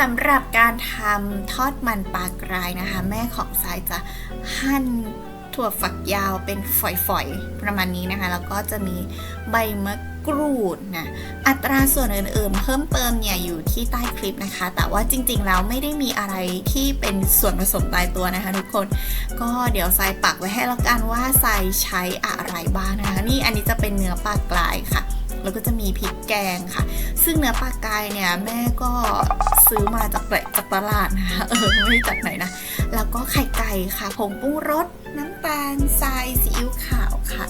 สำหรับการทำทอดมันปลากรายนะคะ แม่ของสายจะหั่นถั่วฝักยาวเป็นฝอยๆ ประมาณนี้นะคะ แล้วก็จะมีใบมะกรูดนะอัตราส่วนอื่นๆ เพิ่มเติมเนี่ยอยู่ที่ใต้คลิปนะคะ แต่ว่าจริงๆแล้วไม่ได้มีอะไรที่เป็นส่วนผสมตายตัวนะคะทุกคน ก็เดี๋ยวทรายปักไว้ให้แล้วกันว่าทรายใช้อะไรบ้างนะคะ นี่อันนี้จะเป็นเนื้อปลากรายค่ะ แล้วก็จะมีพริกแกงค่ะ ซึ่งเนื้อปลากายเนี่ยแม่ก็ซื้อมาจากแปจากตลาดนะคะเออไม่ได้จากไหนนะ แล้วก็ไข่ไก่ค่ะผงปรุงรสน้ำตาลทรายซีอิ๊วขาวค่ะ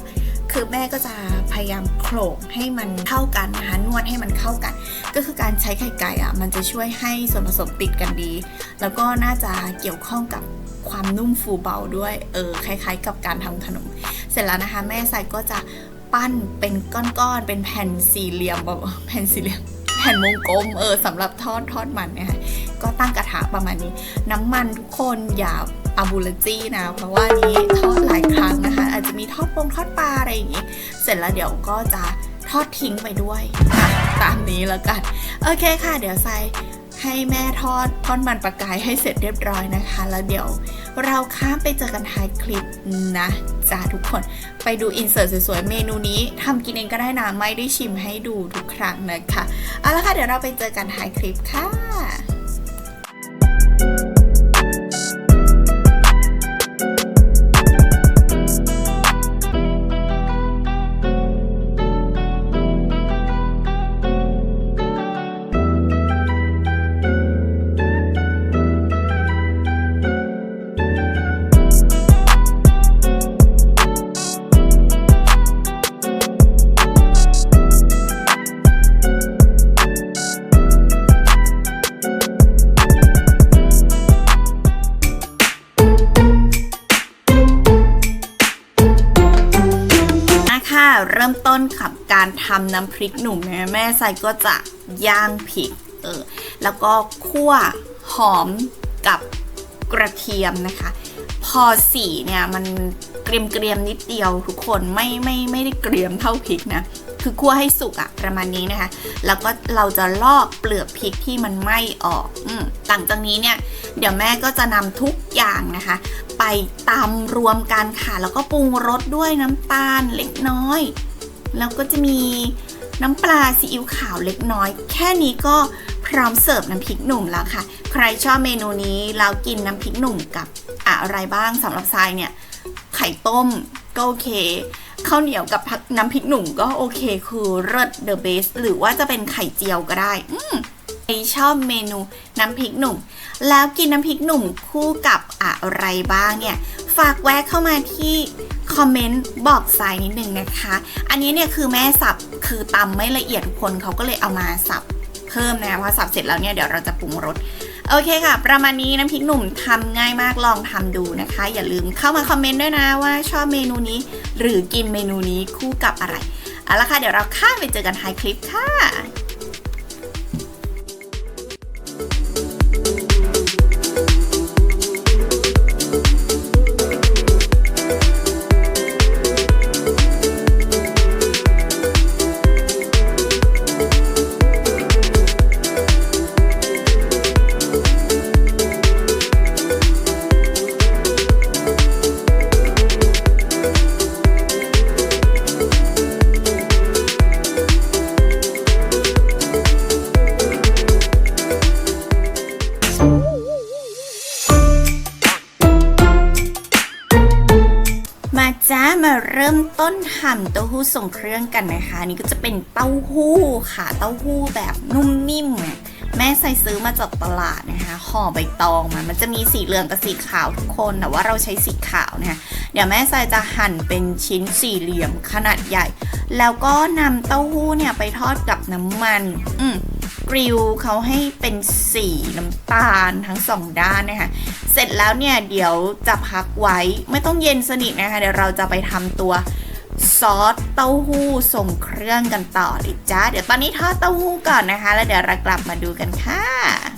คือแม่ก็จะพยายามโขลกให้มันเข้ากันนะคะนวดให้มันเข้ากัน ก็คือการใช้ไข่ไก่อะมันจะช่วยให้ส่วนผสมติดกันดี แล้วก็น่าจะเกี่ยวข้องกับความนุ่มฟูเบาด้วย เออ คล้ายๆ กับการทำขนม เสร็จแล้วนะคะ แม่ใส่ก็จะ ปั้นเป็นก้อนๆ เป็นแผ่นสี่เหลี่ยมแบบแผ่นสี่เหลี่ยมแผ่นวงกลมเออสำหรับทอดทอดมันเนี่ยค่ะก็ตั้งกระทะประมาณนี้ น้ำมันทุกคนอย่าอาบูลจี้นะ เพราะว่านี้ทอดหลายครั้งนะคะ อาจจะมีทอดปงทอดปลาอะไรอย่างงี้ เสร็จแล้วเดี๋ยวก็จะทอดทิ้งไปด้วย ตามนี้แล้วกัน โอเคค่ะ เดี๋ยวใส่ ให้แม่ทอดทอดมันปลากายให้เสร็จเรียบร้อยนะคะ แล้วเดี๋ยวเราข้ามไปเจอกันท้ายคลิปนะจ้าทุกคนไปดูอินเสิร์ตสวยๆ เมนูนี้ทำกินเองก็ได้นะ ไม่ได้ชิมให้ดูทุกครั้งนะคะ เอาละค่ะ เดี๋ยวเราไปเจอกันท้ายคลิปค่ะ เริ่มต้นกับการทำน้ำพริกหนุ่มแม่ใส่ก็จะย่างพริกเออแล้วก็คั่วหอมกับกระเทียมนะคะ พอสีเนี่ยมันเกรียมเกรียมๆนิดเดียวทุกคนไม่ไม่ไม่ได้เกรียมเท่าพริกนะ คือคั่วให้สุกอะประมาณนี้นะคะ แล้วก็เราจะลอกเปลือกพริกที่มันไหม้ออกอหลังจากนี้เนี่ย เดี๋ยวแม่ก็จะนำทุกอย่างนะคะ ไปตำรวมกันค่ะ แล้วก็ปรุงรสด้วยน้ำตาลเล็กน้อย แล้วก็จะมีน้ำปลาซีอิ๊วขาวเล็กน้อย แค่นี้ก็พร้อมเสิร์ฟน้ำพริกหนุ่มแล้วค่ะ ใครชอบเมนูนี้แล้วกินน้ำพริกหนุ่มกับอะไรบ้างสำหรับทรายเนี่ยไข่ต้มก็โอเค ข้าวเหนียวกับน้ำพริกหนุ่มก็โอเคคือเลิศเดอะเบสหรือว่าจะเป็นไข่เจียวก็ได้ อืมชอบเมนูน้ำพริกหนุ่ม แล้วกินน้ำพริกหนุ่มคู่กับอะไรบ้างเนี่ย ฝากแวะเข้ามาที่คอมเมนต์บอกสายนิดนึงนะคะ อันนี้เนี่ยคือแม่สับคือตำไม่ละเอียดทุกคนเขาก็เลยเอามาสับเพิ่มนะพอสับเสร็จแล้วเนี่ยเดี๋ยวเราจะปรุงรสโอเคค่ะ ประมาณนี้น้ำพริกหนุ่มทำง่ายมากลองทำดูนะคะ อย่าลืมเข้ามาคอมเมนต์ด้วยนะว่าชอบเมนูนี้ หรือกินเมนูนี้คู่กับอะไรเอาละค่ะเดี๋ยวเราข้ามไปเจอกันท้ายคลิปค่ะ ริ่มต้นทำเต้าหู้ทรงเครื่องกันนะคะนี่ก็จะเป็นเต้าหู้ค่ะ เต้าหู้แบบนุ่มนิ่มแม่ใส่ซื้อมาจากตลาดนะคะห่อใบตองมามันจะมีสีเหลืองกับสีขาวทุกคนแต่ว่าเราใช้สีขาวนะคะเดี๋ยวแม่ใส่จะหั่นเป็นชิ้นสี่เหลี่ยมขนาดใหญ่ แล้วก็นำเต้าหู้เนี่ยไปทอดกับน้ำมัน อืม ริวเขาให้เป็นสีน้ำตาลทั้งสองด้านนะคะ เสร็จแล้วเนี่ยเดี๋ยวจะพักไว้ไม่ต้องเย็นสนิทนะคะ เดี๋ยวเราจะไปทำตัวซอสเต้าหู้ส่งเครื่องกันต่อเลยจ้าเดี๋ยวตอนนี้ทอดเต้าหู้ก่อนนะคะ แล้วเดี๋ยวเรากลับมาดูกันค่ะ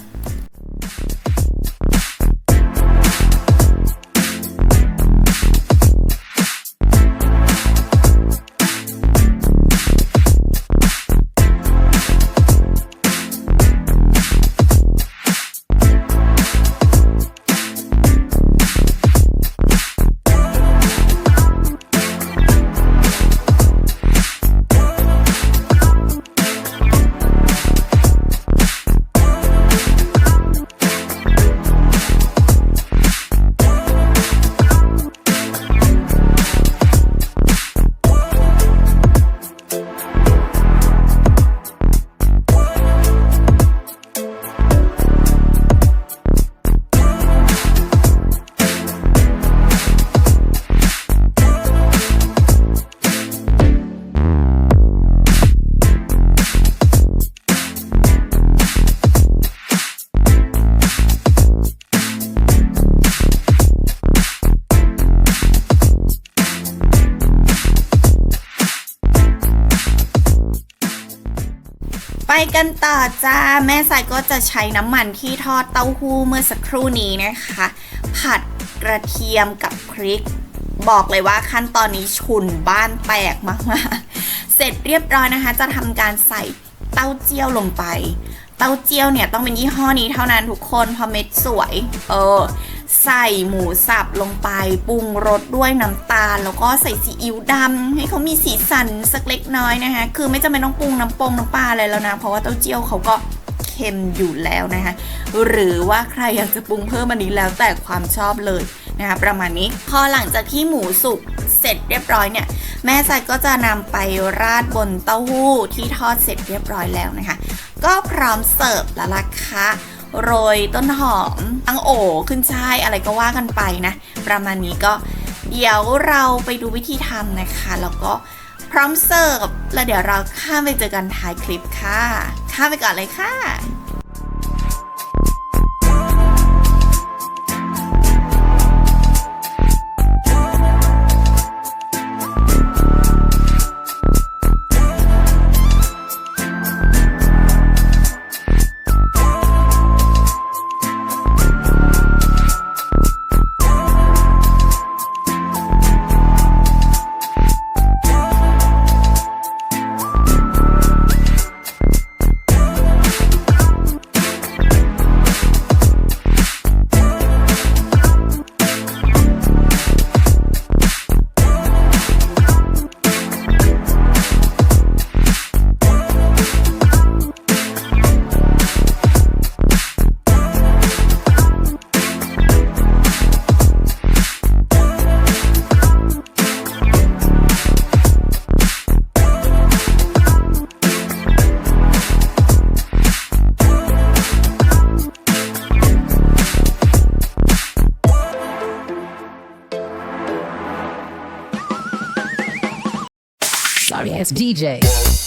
กันต่อจ้า แม่สายก็จะใช้น้ำมันที่ทอดเต้าหู้เมื่อสักครู่นี้นะคะ ผัดกระเทียมกับพริก บอกเลยว่าขั้นตอนนี้ฉุนบ้านแตกมากๆ เสร็จเรียบร้อยนะคะ จะทำการใส่เต้าเจี้ยวลงไป เต้าเจี้ยวเนี่ยต้องเป็นยี่ห้อนี้เท่านั้นทุกคนเพราะเม็ดสวย เออ ใส่หมูสับลงไปปรุงรสด้วยน้ำตาล แล้วก็ใส่ซีอิ๊วดำให้เขามีสีสันสักเล็กน้อยนะคะคือไม่จำเป็นต้องปรุงน้ำปงน้ำปลาอะไรแล้วนะเพราะว่าเต้าเจี้ยวเขาก็เค็มอยู่แล้วนะคะหรือว่าใครอยากจะปรุงเพิ่มอันนี้แล้วแต่ความชอบเลยนะคะประมาณนี้พอหลังจากที่หมูสุกเสร็จเรียบร้อยเนี่ยแม่ใจก็จะนำไปราดบนเต้าหู้ที่ทอดเสร็จเรียบร้อยแล้วนะคะ ก็พร้อมเสิร์ฟแล้วล่ะค่ะ โรยต้นหอมอังโอขึ้นช่ายอะไรก็ว่ากันไปนะ ประมาณนี้ก็เดี๋ยวเราไปดูวิธีทำนะคะ แล้วก็พร้อมเสิร์ฟแล้วเดี๋ยวเราข้ามไปเจอกันท้ายคลิปค่ะ ข้ามไปก่อนเลยค่ะ Sorry ass DJ.